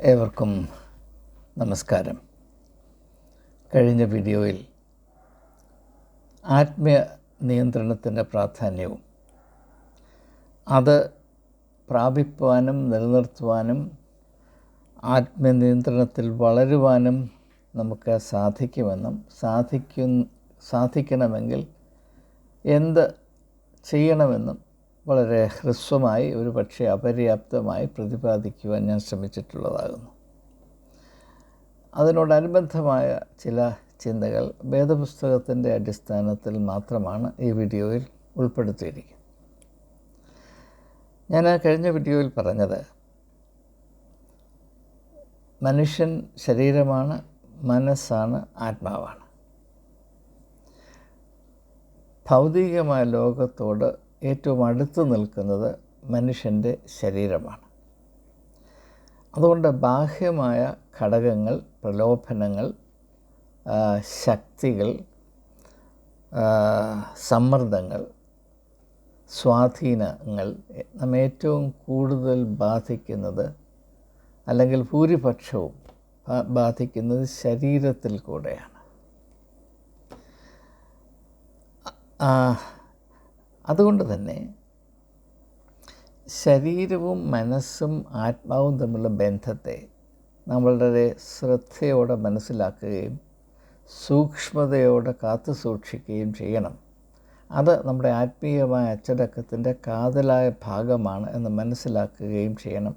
ഏവർക്കും നമസ്കാരം. കഴിഞ്ഞ വീഡിയോയിൽ ആത്മീയ നിയന്ത്രണത്തിന്റെ പ്രാധാന്യവും അത് പ്രാപിപ്പുവാനും നിലനിർത്തുവാനും ആത്മനിയന്ത്രണത്തിൽ വളരുവാനും നമുക്ക് സാധിക്കുമെന്നും സാധിക്കും സാധിക്കണമെങ്കിൽ എന്ത് ചെയ്യണമെന്നും വളരെ ഹ്രസ്വമായി ഒരു പക്ഷേ അപര്യാപ്തമായി പ്രതിപാദിക്കുവാൻ ഞാൻ ശ്രമിച്ചിട്ടുള്ളതാകുന്നു. അതിനോടനുബന്ധമായ ചില ചിന്തകൾ വേദപുസ്തകത്തിന്റെ അടിസ്ഥാനത്തിൽ മാത്രമാണ് ഈ വീഡിയോയിൽ ഉൾപ്പെടുത്തിയിരിക്കുന്നത്. ഞാൻ ആ കഴിഞ്ഞ വീഡിയോയിൽ പറഞ്ഞത് മനുഷ്യൻ ശരീരമാണ് മനസ്സാണ് ആത്മാവാണ്. ഭൗതികമായ ലോകത്തോട് ഏറ്റവും അടുത്ത് നിൽക്കുന്നത് മനുഷ്യന്റെ ശരീരമാണ്. അതുകൊണ്ട് ബാഹ്യമായ ഘടകങ്ങൾ പ്രലോഭനങ്ങൾ ശക്തികൾ സമ്മർദ്ദങ്ങൾ സ്വാധീനങ്ങൾ നമ്മെ ഏറ്റവും കൂടുതൽ ബാധിക്കുന്നത് അല്ലെങ്കിൽ ഭൂരിപക്ഷവും ബാധിക്കുന്നത് ശരീരത്തിൽ കൂടെയാണ്. അതുകൊണ്ട് തന്നെ ശരീരവും മനസ്സും ആത്മാവും തമ്മിലുള്ള ബന്ധത്തെ നമ്മളുടെ ശ്രദ്ധയോടെ മനസ്സിലാക്കുകയും സൂക്ഷ്മതയോടെ കാത്തു സൂക്ഷിക്കുകയും ചെയ്യണം. അത് നമ്മുടെ ആത്മീയമായ അച്ചടക്കത്തിന്റെ കാതലായ ഭാഗമാണ് എന്ന് മനസ്സിലാക്കുകയും ചെയ്യണം.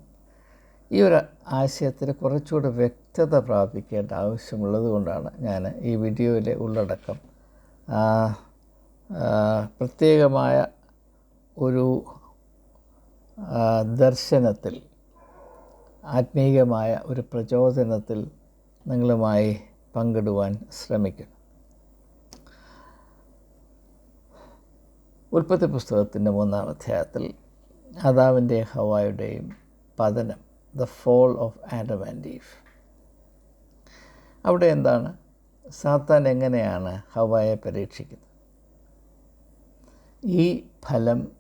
ഈ ഒരു ആശയത്തിന് കുറച്ചുകൂടെ വ്യക്തത പ്രാപിക്കേണ്ട ആവശ്യമുള്ളത് കൊണ്ടാണ് ഞാൻ ഈ വീഡിയോയിലെ ഉള്ളടക്കം. പ്രത്യേകമായ ഒരു ദർശനത്തിൽ ആത്മീയമായ ഒരു പ്രചോദനത്തിൽ നിങ്ങളുമായി പങ്കിടുവാൻ ശ്രമിക്കുന്നു. ഉൽപ്പത്തി പുസ്തകത്തിന്റെ മൂന്നാം അധ്യായത്തിൽ അതാവിന്റെ ഹവായുടെയും പതനം the fall of Adam and Eve അവിടെ എന്താണ്? സാത്താൻ എങ്ങനെയാണ് ഹവായെ പരീക്ഷിക്കുന്നത്? ഈ ഫലം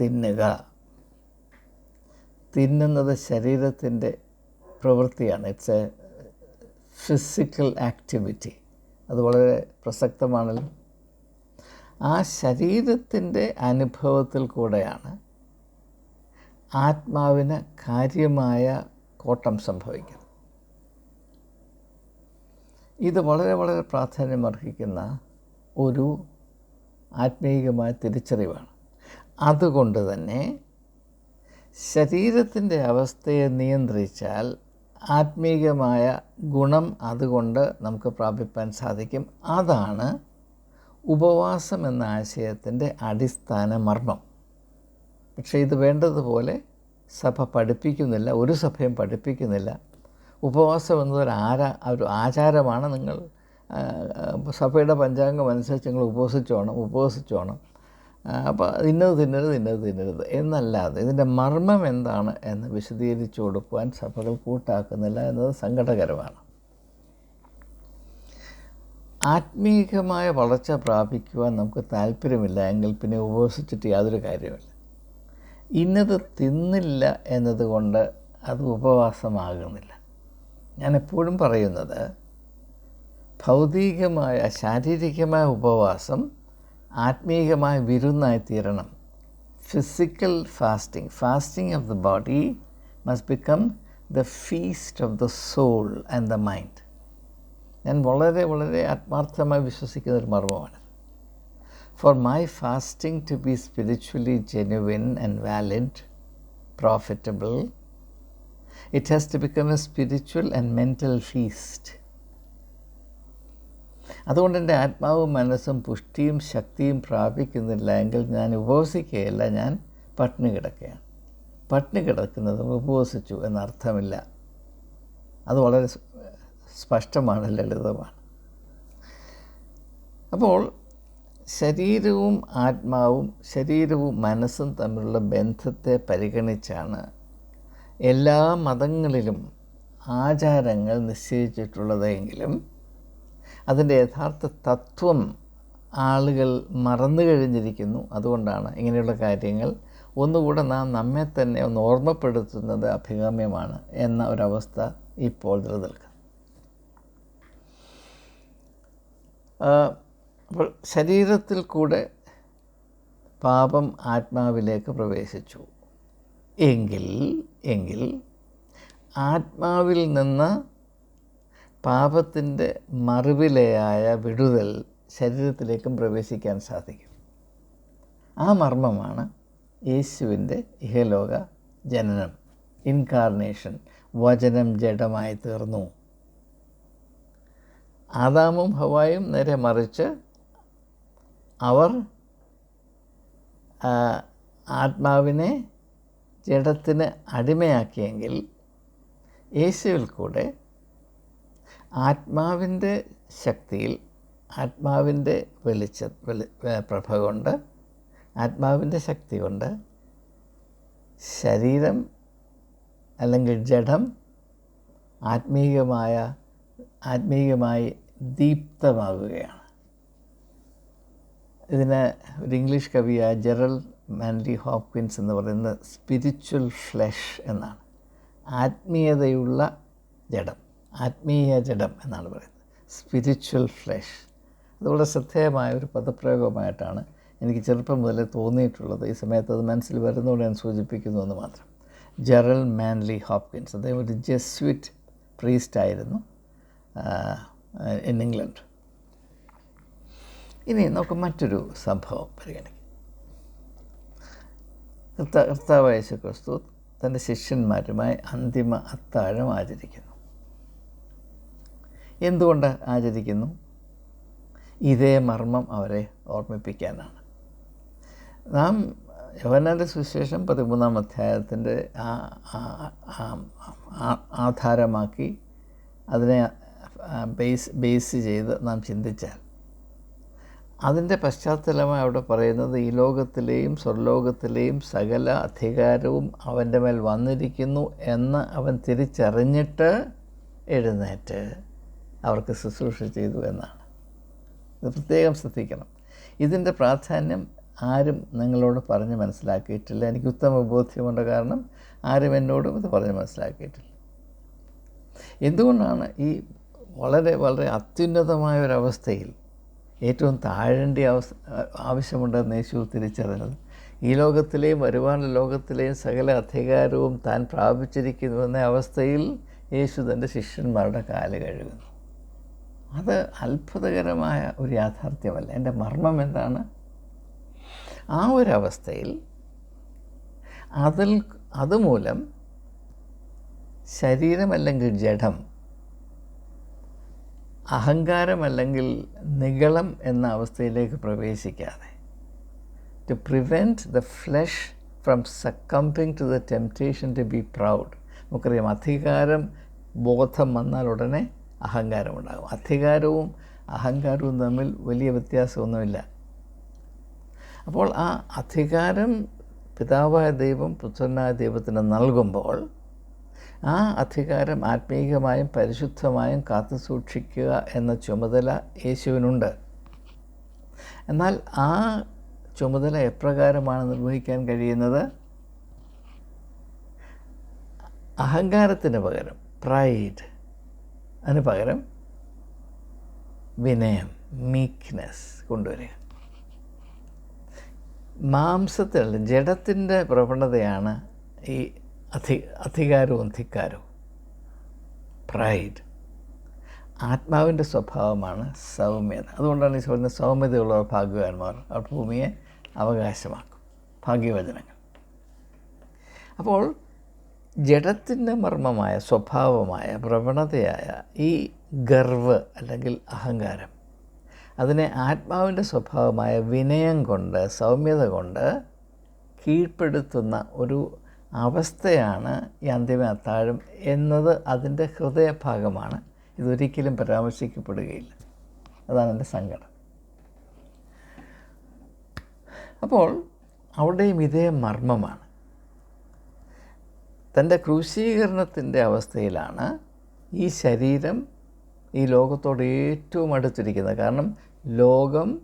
തിന്നുക. തിന്നുന്നത് ശരീരത്തിന്റെ പ്രവൃത്തിയാണ്. ഇറ്റ്സ് എ ഫിസിക്കൽ ആക്ടിവിറ്റി അത് വളരെ പ്രസക്തമാണല്ലോ. ആ ശരീരത്തിന്റെ അനുഭവത്തിൽ കൂടെയാണ് ആത്മാവിന് കാര്യമായ കോട്ടം സംഭവിക്കുന്നത്. ഇത് വളരെ വളരെ പ്രാധാന്യമർഹിക്കുന്ന ഒരു ആത്മീയമായ തിരിച്ചറിവാണ്. അതുകൊണ്ട് തന്നെ ശരീരത്തിന്റെ അവസ്ഥയെ നിയന്ത്രിച്ചാൽ ആത്മീയമായ ഗുണം അതുകൊണ്ട് നമുക്ക് പ്രാപിപ്പാൻ സാധിക്കും. അതാണ് ഉപവാസം എന്ന ആശയത്തിന്റെ അടിസ്ഥാന മർമ്മം. പക്ഷേ ഇത് വേണ്ടതുപോലെ സഭ പഠിപ്പിക്കുന്നില്ല ഒരു സഭയും പഠിപ്പിക്കുന്നില്ല. ഉപവാസം എന്നതൊരു ആരാ ഒരു ആചാരമാണ് നിങ്ങൾ സഭയുടെ പഞ്ചാംഗം അനുസരിച്ച് നിങ്ങൾ ഉപവസിച്ചോണം. ഉപവസിച്ചോണം അപ്പോൾ ഇന്നത് തിന്നരുത് തിന്നത് തിന്നരുത്. എന്നല്ലാതെ ഇതിന്റെ മർമ്മം എന്താണ് എന്ന് വിശദീകരിച്ചു കൊടുക്കുവാൻ സഭകൾ കൂട്ടാക്കുന്നില്ല എന്നത് സങ്കടകരമാണ്. ആത്മീകമായ വളർച്ച പ്രാപിക്കുവാൻ നമുക്ക് താല്പര്യമില്ല എങ്കിൽ പിന്നെ ഉപവസിച്ചിട്ട് യാതൊരു കാര്യമില്ല ഇന്നത് തിന്നില്ല എന്നതുകൊണ്ട് അത് ഉപവാസമാകുന്നില്ല. ഞാൻ എപ്പോഴും പറയുന്നത് ഭൗതികമായ ശാരീരികമായ ഉപവാസം ആത്മീയമായ വിരുന്നായി തീരണം. Physical fasting fasting of the body must become the feast of the soul and the mind ഞാൻ വളരെ വളരെ ആത്മാർത്ഥമായി വിശ്വസിക്കുന്ന ഒരു മർമ്മമാണ്. For my fasting to be spiritually genuine and valid profitable it has to become a spiritual and mental feast അതുകൊണ്ട് എന്റെ ആത്മാവും മനസ്സും പുഷ്ടിയും ശക്തിയും പ്രാപിക്കുന്നില്ല എങ്കിൽ ഞാൻ ഉപവസിക്കുകയല്ല ഞാൻ പട്ടിണി കിടക്കുകയാണ്. പട്ടിണി കിടക്കുന്നതും ഉപവസിച്ചു എന്നർത്ഥമില്ല. അത് വളരെ സ്പഷ്ടമാണ് ലളിതമാണ്. അപ്പോൾ ശരീരവും ആത്മാവും ശരീരവും മനസ്സും തമ്മിലുള്ള ബന്ധത്തെ പരിഗണിച്ചാണ് എല്ലാ മതങ്ങളിലും ആചാരങ്ങൾ നിശ്ചയിച്ചിട്ടുള്ളതെങ്കിലും അതിന്റെ യഥാർത്ഥ തത്വം ആളുകൾ മറന്നു കഴിഞ്ഞിരിക്കുന്നു. അതുകൊണ്ടാണ് ഇങ്ങനെയുള്ള കാര്യങ്ങൾ ഒന്നുകൂടെ നാം നമ്മെ തന്നെ ഒന്ന് ഓർമ്മപ്പെടുത്തുന്നത് അഭികാമ്യമാണ് എന്ന ഒരവസ്ഥ ഇപ്പോൾ നിലനിൽക്കുന്നു. അപ്പോൾ ശരീരത്തിൽ കൂടെ പാപം ആത്മാവിലേക്ക് പ്രവേശിച്ചു. എങ്കിൽ എങ്കിൽ ആത്മാവിൽ നിന്ന് പാപത്തിന്റെ മറുവിലയായ വിടുതൽ ശരീരത്തിലേക്കും പ്രവേശിക്കാൻ സാധിക്കും. ആ മർമ്മമാണ് യേശുവിന്റെ ഇഹലോക ജനനം ഇൻകാർണേഷൻ വചനം ജഡമായി തീർന്നു. ആദാമും ഹവായും നേരെ മറിച്ച് അവർ ആത്മാവിനെ ജഡത്തിന് അടിമയാക്കിയെങ്കിൽ യേശുവിൽ കൂടെ ആത്മാവിന്റെ ശക്തിയിൽ ആത്മാവിന്റെ വെളിച്ച വെളി പ്രഭ കൊണ്ട് ആത്മാവിന്റെ ശക്തി കൊണ്ട് ശരീരം അല്ലെങ്കിൽ ജഡം ആത്മീയമായ ആത്മീയമായി ദീപ്തമാകുകയാണ്. ഇതിന് ഒരു ഇംഗ്ലീഷ് കവിയായ ജെറൽ മാൻലി ഹോപ്കിൻസ് എന്ന് പറയുന്നത് സ്പിരിച്വൽ ഫ്ലഷ് എന്നാണ്. ആത്മീയതയുള്ള ജഡം. ആത്മീയ ജഡം എന്നാണ് പറയുന്നത്. സ്പിരിച്വൽ ഫ്ലഷ് അതുപോലെ ശ്രദ്ധേയമായ ഒരു പദപ്രയോഗമായിട്ടാണ് എനിക്ക് ചെറുപ്പം മുതലേ തോന്നിയിട്ടുള്ളത്. ഈ സമയത്ത് അത് മനസ്സിൽ വരുന്നതുകൊണ്ട് ഞാൻ സൂചിപ്പിക്കുന്നു എന്ന് മാത്രം. ജെറൽ മാൻലി ഹോപ്കിൻസ് അദ്ദേഹം ഒരു ജെസ്വിറ്റ് പ്രീസ്റ്റ് ആയിരുന്നു ഇൻ ഇംഗ്ലണ്ട് ഇനി നമുക്ക് മറ്റൊരു സംഭവം പരിഗണിക്കാം. കർത്താവ് യേശു ക്രിസ്തു തന്റെ ശിഷ്യന്മാരുമായി അന്തിമ അത്താഴം ആചരിക്കുന്നു. എന്തുകൊണ്ട് ആചരിക്കുന്നു? ഇതേ മർമ്മം അവരെ ഓർമ്മിപ്പിക്കാനാണ്. നാം യോഹനാന്റെ സുവിശേഷം പതിമൂന്നാം അധ്യായത്തിന്റെ ആധാരമാക്കി അതിനെ ബേസ് ബേസ് ചെയ്ത് നാം ചിന്തിച്ചാൽ അതിന്റെ പശ്ചാത്തലമായി അവിടെ പറയുന്നത് ഈ ലോകത്തിലെയും സ്വർലോകത്തിലെയും സകല അധികാരവും അവന്റെ മേൽ വന്നിരിക്കുന്നു എന്ന് അവൻ തിരിച്ചറിഞ്ഞിട്ട് എഴുന്നേറ്റ്. അവർക്ക് ശുശ്രൂഷ ചെയ്തു എന്നാണ്. ഇത് പ്രത്യേകം ശ്രദ്ധിക്കണം. ഇതിന്റെ പ്രാധാന്യം ആരും നിങ്ങളോട് പറഞ്ഞ് മനസ്സിലാക്കിയിട്ടില്ല. എനിക്ക് ഉത്തമ ബോധ്യമുണ്ട് കാരണം ആരും എന്നോടും ഇത് പറഞ്ഞ് മനസ്സിലാക്കിയിട്ടില്ല. എന്തുകൊണ്ടാണ് ഈ വളരെ വളരെ അത്യുന്നതമായ ഒരവസ്ഥയിൽ ഏറ്റവും താഴേണ്ട അവസ്ഥ ആവശ്യമുണ്ടെന്ന് യേശു തിരിച്ചറിഞ്ഞത്? ഈ ലോകത്തിലെയും വരുവാനുള്ള ലോകത്തിലെയും സകല അധികാരവും താൻ പ്രാപിച്ചിരിക്കുന്നുവെന്ന അവസ്ഥയിൽ യേശു തന്റെ ശിഷ്യന്മാരുടെ കാൽ കഴുകുന്നു. അത് അത്ഭുതകരമായ ഒരു യാഥാർത്ഥ്യമല്ല. എന്റെ മർമ്മം എന്താണ്? ആ ഒരവസ്ഥയിൽ അതിൽ അതുമൂലം ശരീരമല്ലെങ്കിൽ ജഡം അഹങ്കാരമല്ലെങ്കിൽ നിഗളം എന്ന അവസ്ഥയിലേക്ക് പ്രവേശിക്കാതെ to prevent the flesh from succumbing to the temptation to be proud നമുക്കറിയാം അധികാരം ബോധം വന്നാൽ ഉടനെ അഹങ്കാരമുണ്ടാകും. അധികാരവും അഹങ്കാരവും തമ്മിൽ വലിയ വ്യത്യാസമൊന്നുമില്ല. അപ്പോൾ ആ അധികാരം പിതാവായ ദൈവം പുത്രനായ ദൈവത്തിന് നൽകുമ്പോൾ ആ അധികാരം ആത്മീയമായും പരിശുദ്ധമായും കാത്തു സൂക്ഷിക്കുക എന്ന ചുമതല യേശുവിനുണ്ട്. എന്നാൽ ആ ചുമതല എപ്രകാരമാണ് നിർവഹിക്കാൻ കഴിയുന്നത്? അഹങ്കാരത്തിന് പകരം പ്രൈഡ് അതിന് പകരം വിനയം മീക്ക്നെസ് കൊണ്ടുവരിക. മാംസത്തിലുള്ള ജഡത്തിന്റെ പ്രവണതയാണ് ഈ അധി അധികാരവും ധിക്കാരവും പ്രൈഡ് ആത്മാവിന്റെ സ്വഭാവമാണ് സൗമ്യത. അതുകൊണ്ടാണ് ഈ പറയുന്നത് സൗമ്യതയുള്ളവർ ഭാഗ്യവാന്മാർ അവർ ഭൂമിയെ അവകാശമാക്കും. ഭാഗ്യവചനങ്ങൾ. അപ്പോൾ ജഡത്തിന്റെ മർമ്മമായ സ്വഭാവമായ പ്രവണതയായ ഈ ഗർവ് അല്ലെങ്കിൽ അഹങ്കാരം അതിനെ ആത്മാവിന്റെ സ്വഭാവമായ വിനയം കൊണ്ട് സൗമ്യത കൊണ്ട് കീഴ്പ്പെടുത്തുന്ന ഒരു അവസ്ഥയാണ് ഈ അന്തിമ അത്താഴം എന്നത് അതിന്റെ ഹൃദയഭാഗമാണ്. ഇതൊരിക്കലും പരാമർശിക്കപ്പെടുകയില്ല. അതാണ് എന്റെ സങ്കടം. അപ്പോൾ അവിടെയും ഇതേ മർമ്മമാണ്. തന്റെ ക്രൂശീകരണത്തിന്റെ അവസ്ഥയിലാണ് ഈ ശരീരം ഈ ലോകത്തോട് ഏറ്റവും അടുത്തിരിക്കുന്നത്. കാരണം ലോകം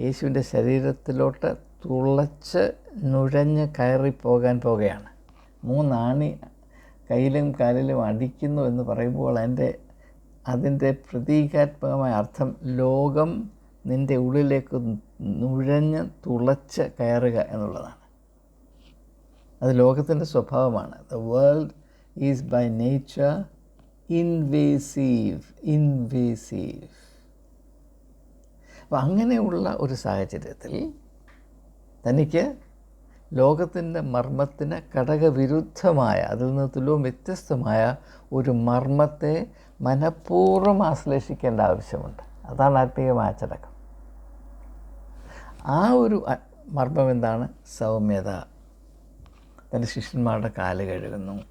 യേശുവിന്റെ ശരീരത്തിലോട്ട് തുളച്ച് നുഴഞ്ഞ് കയറിപ്പോകാൻ പോകുകയാണ് മൂന്നാണി കയ്യിലും കാലിലും അടിക്കുന്നു എന്ന് പറയുമ്പോൾ അതിന്റെ അതിന്റെ പ്രതീകാത്മകമായ അർത്ഥം ലോകം നിന്റെ ഉള്ളിലേക്ക് നുഴഞ്ഞ് തുളച്ച് കയറുക എന്നുള്ളതാണ്. അത് ലോകത്തിന്റെ സ്വഭാവമാണ്. The world is by nature invasive invasive അപ്പം അങ്ങനെയുള്ള ഒരു സാഹചര്യത്തിൽ തനിക്ക് ലോകത്തിന്റെ മർമ്മത്തിന് ഘടകവിരുദ്ധമായ അതിൽ നിന്ന് തുലവും വ്യത്യസ്തമായ ഒരു മർമ്മത്തെ മനഃപൂർവം ആശ്ലേഷിക്കേണ്ട ആവശ്യമുണ്ട്. അതാണ് ആത്മീയമായ അച്ചടക്കം ആ ഒരു മർമ്മം എന്താണ്? സൗമ്യത. തന്റെ ശിഷ്യന്മാരുടെ കാൽ കഴുകുന്നു.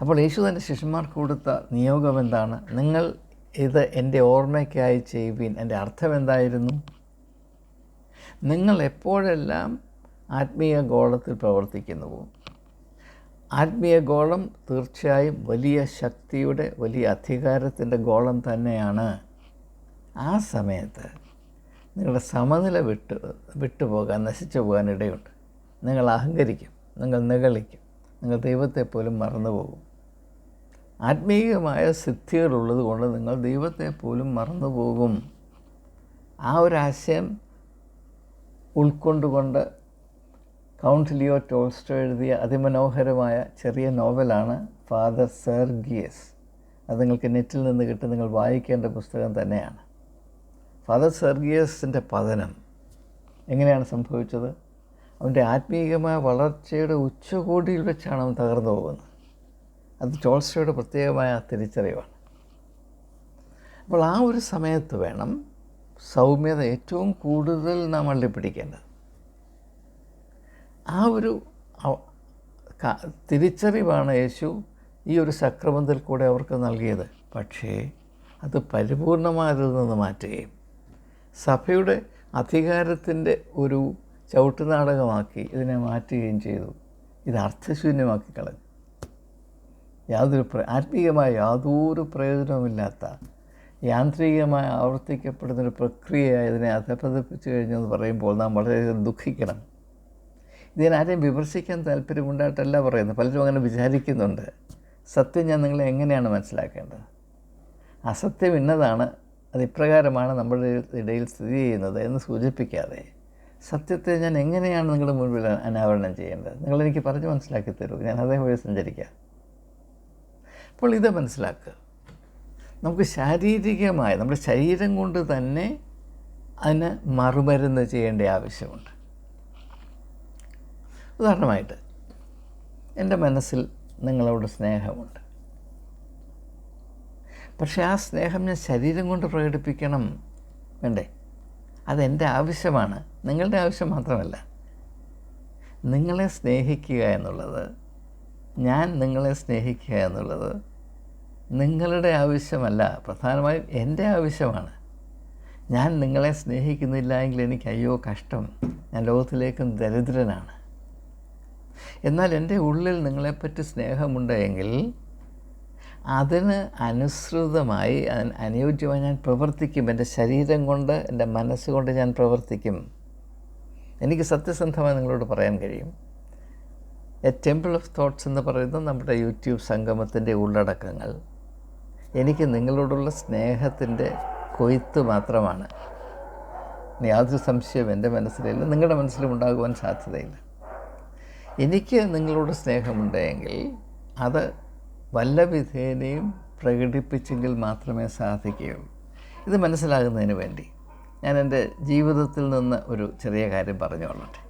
അപ്പോൾ യേശു തന്റെ ശിഷ്യന്മാർക്ക് കൊടുത്ത നിയോഗം എന്താണ്? നിങ്ങൾ ഇത് എന്റെ ഓർമ്മയ്ക്കായി ചെയ്യുവീൻ. എന്റെ അർത്ഥം എന്തായിരുന്നു? നിങ്ങൾ എപ്പോഴെല്ലാം ആത്മീയ ഗോളത്തിൽ പ്രവർത്തിക്കുന്നുവോ? ആത്മീയ ഗോളം തീർച്ചയായും വലിയ ശക്തിയുടെ വലിയ അധികാരത്തിന്റെ ഗോളം തന്നെയാണ്. ആ സമയത്ത് നിങ്ങളുടെ സമനില വിട്ട് വിട്ടുപോകാൻ നശിച്ചു പോകാൻ ഇടയുണ്ട്. നിങ്ങൾ അഹങ്കരിക്കും നിങ്ങൾ നിഗളിക്കും നിങ്ങൾ ദൈവത്തെ പോലും മറന്നുപോകും. ആത്മീയമായ സിദ്ധികളുള്ളത് കൊണ്ട് നിങ്ങൾ ദൈവത്തെ പോലും മറന്നുപോകും. ആ ഒരാശയം ഉൾക്കൊണ്ടുകൊണ്ട് കൗണ്ട് ലിയോ ടോൾസ്റ്റോ എഴുതിയ അതിമനോഹരമായ ചെറിയ നോവലാണ് ഫാദർ സെർഗിയസ്. അത് നിങ്ങൾക്ക് നെറ്റിൽ നിന്ന് കിട്ടി നിങ്ങൾ വായിക്കേണ്ട പുസ്തകം തന്നെയാണ്. ഫാദർ സെർഗിയസിന്റെ പതനം എങ്ങനെയാണ് സംഭവിച്ചത്? അവന്റെ ആത്മീയമായ വളർച്ചയുടെ ഉച്ചകോടിയിൽ വെച്ചാണ് അവൻ തകർന്നു പോകുന്നത്. അത് ടോൾസ്റ്റോയുടെ പ്രത്യേകമായ തിരിച്ചറിവാണ്. അപ്പോൾ ആ ഒരു സമയത്ത് വേണം സൗമ്യത ഏറ്റവും കൂടുതൽ നമ്മൾ അള്ളിപ്പിടിക്കേണ്ടത്. ആ ഒരു തിരിച്ചറിവാണ് യേശു ഈ ഒരു സക്രമത്തിൽ കൂടെ അവർക്ക് നൽകിയത്. പക്ഷേ അത് പരിപൂർണമായതിൽ നിന്ന് മാറ്റുകയും സഭയുടെ അധികാരത്തിന്റെ ഒരു ചവിട്ടുനാടകമാക്കി ഇതിനെ മാറ്റുകയും ചെയ്തു. ഇത് അർത്ഥശൂന്യമാക്കി കളഞ്ഞു. യാതൊരു ആത്മീയമായ യാതൊരു പ്രയോജനവുമില്ലാത്ത യാന്ത്രികമായി ആവർത്തിക്കപ്പെടുന്നൊരു പ്രക്രിയയായി ഇതിനെ അധപതിപ്പിച്ചു കഴിഞ്ഞെന്ന് പറയുമ്പോൾ നാം വളരെയധികം ദുഃഖിക്കണം. ഇതിനാരെയും വിമർശിക്കാൻ താല്പര്യമുണ്ടായിട്ടല്ല പറയുന്നത്. പലരും അങ്ങനെ വിചാരിക്കുന്നുണ്ട്. സത്യം ഞാൻ നിങ്ങളെ എങ്ങനെയാണ് മനസ്സിലാക്കേണ്ടത്? അസത്യം ഇന്നതാണ് അത് ഇപ്രകാരമാണ് നമ്മുടെ ഇടയിൽ സ്ഥിതി ചെയ്യുന്നത് എന്ന് സൂചിപ്പിക്കാതെ. സത്യത്തെ ഞാൻ എങ്ങനെയാണ് നിങ്ങളുടെ മുൻപിൽ അനാവരണം ചെയ്യേണ്ടത്? നിങ്ങളെനിക്ക് പറഞ്ഞ് മനസ്സിലാക്കി തരൂ. ഞാൻ അതേപോലെ സഞ്ചരിക്കാം. അപ്പോൾ ഇത് മനസ്സിലാക്കുക. നമുക്ക് ശാരീരികമായ നമ്മുടെ ശരീരം കൊണ്ട് തന്നെ അതിന് മറുമരുന്ന് ചെയ്യേണ്ട ആവശ്യമുണ്ട്. ഉദാഹരണമായിട്ട് എന്റെ മനസ്സിൽ നിങ്ങളോട് സ്നേഹമുണ്ട്. പക്ഷേ ആ സ്നേഹം ഞാൻ ശരീരം കൊണ്ട് പ്രകടിപ്പിക്കണം. വേണ്ടേ? അതെന്റെ ആവശ്യമാണ്. നിങ്ങളുടെ ആവശ്യം മാത്രമല്ല. നിങ്ങളെ സ്നേഹിക്കുക എന്നുള്ളത് ഞാൻ നിങ്ങളെ സ്നേഹിക്കുക എന്നുള്ളത് നിങ്ങളുടെ ആവശ്യമല്ല. പ്രധാനമായും എന്റെ ആവശ്യമാണ്. ഞാൻ നിങ്ങളെ സ്നേഹിക്കുന്നില്ല എങ്കിൽ എനിക്ക് അയ്യോ കഷ്ടം. ഞാൻ ലോകത്തിലേക്കും ദരിദ്രനാണ്. എന്നാൽ എന്റെ ഉള്ളിൽ നിങ്ങളെപ്പറ്റി സ്നേഹമുണ്ട് എങ്കിൽ അതിന് അനുസൃതമായി അനുയോജ്യമായി ഞാൻ പ്രവർത്തിക്കും. എന്റെ ശരീരം കൊണ്ട് എന്റെ മനസ്സുകൊണ്ട് ഞാൻ പ്രവർത്തിക്കും. എനിക്ക് സത്യസന്ധമായി നിങ്ങളോട് പറയാൻ കഴിയും. എ ടെമ്പിൾ ഓഫ് തോട്ട്സ് എന്ന് പറയുന്ന നമ്മുടെ യൂട്യൂബ് സംഗമത്തിന്റെ ഉള്ളടക്കങ്ങൾ എനിക്ക് നിങ്ങളോടുള്ള സ്നേഹത്തിന്റെ കൊയ്ത്ത് മാത്രമാണ്. യാതൊരു സംശയവും എന്റെ മനസ്സിലില്ല. നിങ്ങളുടെ മനസ്സിലും ഉണ്ടാകുവാൻ സാധ്യതയില്ല. എനിക്ക് നിങ്ങളോട് സ്നേഹമുണ്ടെങ്കിൽ അത് വല്ല വിധേനയും പ്രകടിപ്പിച്ചെങ്കിൽ മാത്രമേ സാധിക്കുകയുള്ളൂ. ഇത് മനസ്സിലാകുന്നതിന് വേണ്ടി. ഞാൻ എന്റെ ജീവിതത്തിൽ നിന്ന് ഒരു ചെറിയ കാര്യം പറഞ്ഞുകൊള്ളട്ടെ.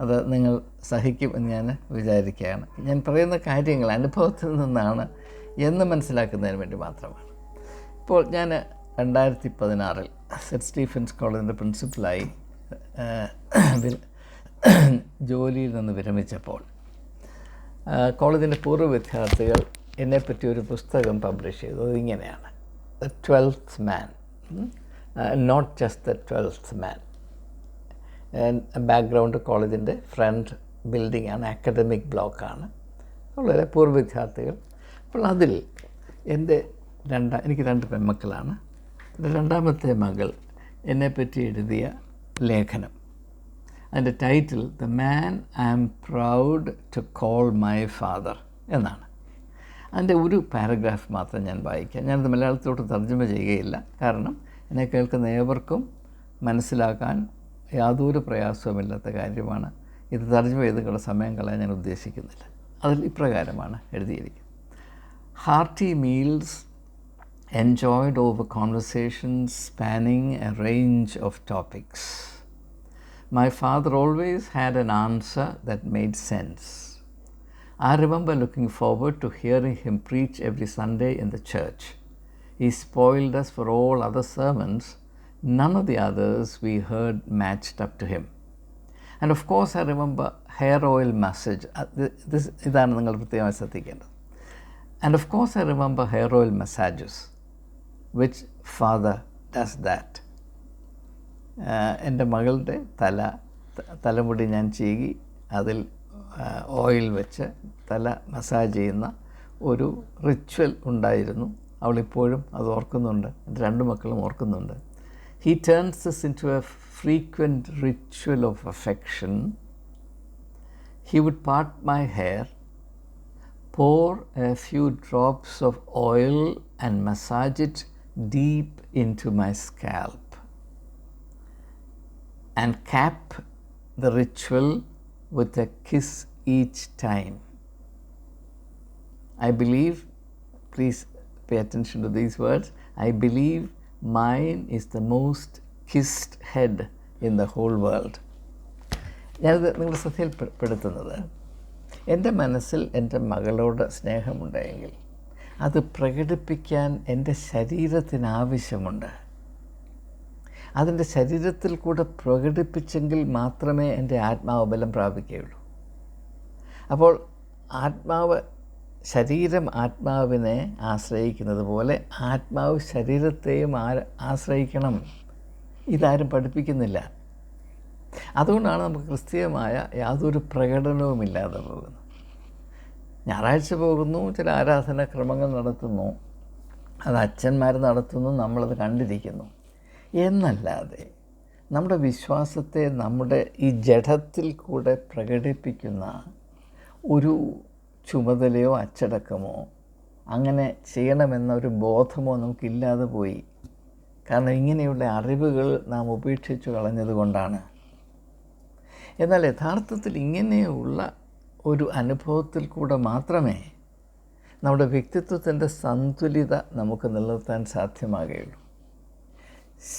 അത് നിങ്ങൾ സഹിക്കും എന്ന് ഞാൻ വിചാരിക്കുകയാണ്. ഞാൻ പറയുന്ന കാര്യങ്ങൾ അനുഭവത്തിൽ നിന്നാണ് എന്ന് മനസ്സിലാക്കുന്നതിന് വേണ്ടി മാത്രമാണ്. ഇപ്പോൾ ഞാൻ രണ്ടായിരത്തി പതിനാറിൽ സെന്റ് സ്റ്റീഫൻസ് കോളേജിന്റെ പ്രിൻസിപ്പലായി ജോലിയിൽ നിന്ന് വിരമിച്ചപ്പോൾ കോളേജിന്റെ പൂർവ വിദ്യാർത്ഥികൾ എന്നെപ്പറ്റി ഒരു പുസ്തകം പബ്ലിഷ് ചെയ്തു. അതിങ്ങനെയാണ് the twelfth man. Not just the twelfth man background കോളേജിന്റെ ഫ്രണ്ട് ബിൽഡിംഗ് ആണ് അക്കാഡമിക് ബ്ലോക്കാണ് വളരെ പൂർവ വിദ്യാർത്ഥികൾ. അപ്പോൾ അതിൽ എന്റെ രണ്ടാം എനിക്ക് രണ്ട് പെൺമക്കളാണ്. രണ്ടാമത്തെ മകൾ എന്നെപ്പറ്റി എഴുതിയ ലേഖനം. അതിന്റെ title the man I am proud to call my father എന്നാണ്. അതിന്റെ ഒരു പാരഗ്രാഫ് മാത്രം ഞാൻ വായിക്കാം. ഞാനത് മലയാളത്തിലോട്ട് തർജമ ചെയ്യുകയില്ല. കാരണം എന്നെ കേൾക്കുന്ന ഏവർക്കും മനസ്സിലാക്കാൻ യാതൊരു പ്രയാസവുമില്ലാത്ത കാര്യമാണ്. ഇത് തർജമ ചെയ്തുള്ള സമയം കളയാൻ ഞാൻ ഉദ്ദേശിക്കുന്നില്ല. അതിൽ ഇപ്രകാരമാണ് എഴുതിയിരിക്കുന്നത്. Hearty meals enjoyed over conversation spanning a range of topics my father always had an answer that made sense I remember looking forward to hearing him preach every Sunday in the church He spoiled us for all other sermons. None of the others we heard matched up to him. And of course, I remember hair oil massage this ഇതാണ് നിങ്ങൾ പ്രത്യേകമായി ശ്രദ്ധിക്കേണ്ടത്. And of course I remember hair oil massages which father does that എന്റെ മകളുടെ തല തലമുടി ഞാൻ ചീകി അതിൽ ഓയിൽ വെച്ച് തല മസാജ് ചെയ്യുന്ന ഒരു റിച്വൽ ഉണ്ടായിരുന്നു. അവളിപ്പോഴും അത് ഓർക്കുന്നുണ്ട് എന്റെ രണ്ട് മക്കളും ഓർക്കുന്നുണ്ട് he turns this in a frequent ritual of affection he would part my hair pour a few drops of oil and massage it deep into my scalp and cap the ritual with a kiss each time. I believe, please pay attention to these words, I believe mine is the most kissed head in the whole world. ഞാനത് നിങ്ങളുടെ ശ്രദ്ധയിൽപ്പെടുത്തുന്നത്. എന്റെ മനസ്സിൽ എന്റെ മകളോട് സ്നേഹമുണ്ടെങ്കിൽ അത് പ്രകടിപ്പിക്കാൻ എന്റെ ശരീരത്തിന് ആവശ്യമുണ്ട്. അതിന്റെ ശരീരത്തിൽ കൂടെ പ്രകടിപ്പിച്ചെങ്കിൽ മാത്രമേ എന്റെ ആത്മാവ് ബലം പ്രാപിക്കുകയുള്ളൂ. അപ്പോൾ ആത്മാവ് ശരീരം ആത്മാവിനെ ആശ്രയിക്കുന്നത് പോലെ ആത്മാവ് ശരീരത്തെയും ആശ്രയിക്കണം. ഇതാരും പഠിപ്പിക്കുന്നില്ല. അതുകൊണ്ടാണ് നമുക്ക് ക്രിസ്തീയമായ യാതൊരു പ്രകടനവുമില്ലാതെ പോകുന്നത് ഞായറാഴ്ച പോകുന്നു ചില ആരാധനാക്രമങ്ങൾ നടത്തുന്നു. അത് അച്ഛന്മാർ നടത്തുന്നു നമ്മളത് കണ്ടിരിക്കുന്നു. എന്നല്ലാതെ നമ്മുടെ വിശ്വാസത്തെ നമ്മുടെ ഈ ജഡത്തിൽ കൂടെ പ്രകടിപ്പിക്കുന്ന ഒരു ചുമതലയോ അച്ചടക്കമോ അങ്ങനെ ചെയ്യണമെന്ന ഒരു ബോധമോ നമുക്കില്ലാതെ പോയി. കാരണം ഇങ്ങനെയുള്ള അറിവുകൾ നാം ഉപേക്ഷിച്ചു കളഞ്ഞതുകൊണ്ടാണ് എന്നാൽ യഥാർത്ഥത്തിൽ ഇങ്ങനെയുള്ള ഒരു അനുഭവത്തിൽ കൂടെ മാത്രമേ നമ്മുടെ വ്യക്തിത്വത്തിന്റെ സന്തുലിത നമുക്ക് നിലനിർത്താൻ സാധ്യമാകുകയുള്ളൂ.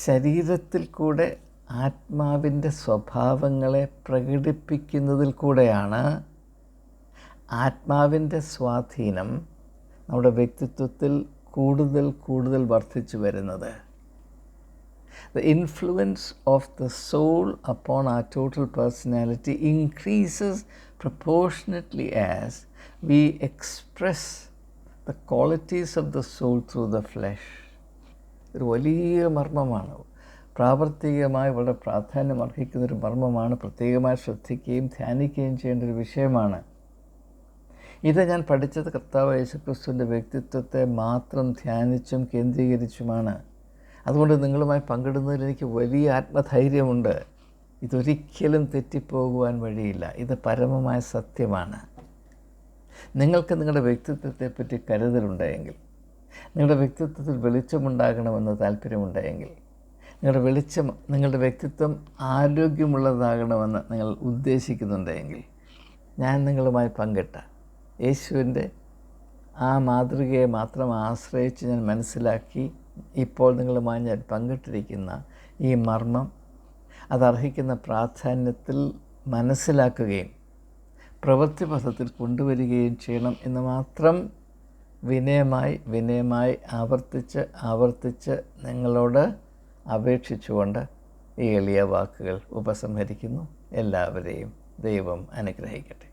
ശരീരത്തിൽ കൂടെ ആത്മാവിന്റെ സ്വഭാവങ്ങളെ പ്രകടിപ്പിക്കുന്നതിൽ കൂടെയാണ് ആത്മാവിന്റെ സ്വാധീനം നമ്മുടെ വ്യക്തിത്വത്തിൽ കൂടുതൽ കൂടുതൽ വർദ്ധിച്ചു വരുന്നത്. The influence of the soul upon a total personality increases proportionately as we express the qualities of the soul through the flesh ഒരു വലിയ മർമ്മമാണ്. പ്രാവർത്തികമായി വളരെ പ്രാധാന്യം അർഹിക്കുന്നൊരു മർമ്മമാണ്. പ്രത്യേകമായി ശ്രദ്ധിക്കുകയും ധ്യാനിക്കുകയും ചെയ്യേണ്ട ഒരു വിഷയമാണ്. ഇത് ഞാൻ പഠിച്ചത് കർത്താവ് യേശുക്രിസ്തുവിന്റെ വ്യക്തിത്വത്തെ മാത്രം ധ്യാനിച്ചും കേന്ദ്രീകരിച്ചുമാണ്. അതുകൊണ്ട് നിങ്ങളുമായി പങ്കിടുന്നതിൽ എനിക്ക് വലിയ ആത്മധൈര്യമുണ്ട്. ഇതൊരിക്കലും തെറ്റിപ്പോകുവാൻ വഴിയില്ല. ഇത് പരമമായ സത്യമാണ്. നിങ്ങൾക്ക് നിങ്ങളുടെ വ്യക്തിത്വത്തെപ്പറ്റി കരുതലുണ്ടെങ്കിൽ നിങ്ങളുടെ വ്യക്തിത്വത്തിൽ വെളിച്ചമുണ്ടാകണമെന്ന് താല്പര്യമുണ്ടെങ്കിൽ നിങ്ങളുടെ വെളിച്ചം നിങ്ങളുടെ വ്യക്തിത്വം ആരോഗ്യമുള്ളതാകണമെന്ന് നിങ്ങൾ ഉദ്ദേശിക്കുന്നുണ്ടെങ്കിൽ ഞാൻ നിങ്ങളുമായി പങ്കിട്ട. യേശുവിന്റെ ആ മാതൃകയെ മാത്രം ആശ്രയിച്ച് ഞാൻ മനസ്സിലാക്കി ഇപ്പോൾ നിങ്ങളുമായി ഞാൻ പങ്കിട്ടിരിക്കുന്ന ഈ മർമ്മം അതർഹിക്കുന്ന പ്രാധാന്യത്തിൽ മനസ്സിലാക്കുകയും പ്രവൃത്തിപഥത്തിൽ കൊണ്ടുവരികയും ചെയ്യണം എന്ന് മാത്രം വിനയമായി വിനയമായി ആവർത്തിച്ച് ആവർത്തിച്ച് നിങ്ങളോട് അപേക്ഷിച്ചുകൊണ്ട് ഈ എളിയ വാക്കുകൾ ഉപസംഹരിക്കുന്നു. എല്ലാവരെയും ദൈവം അനുഗ്രഹിക്കട്ടെ.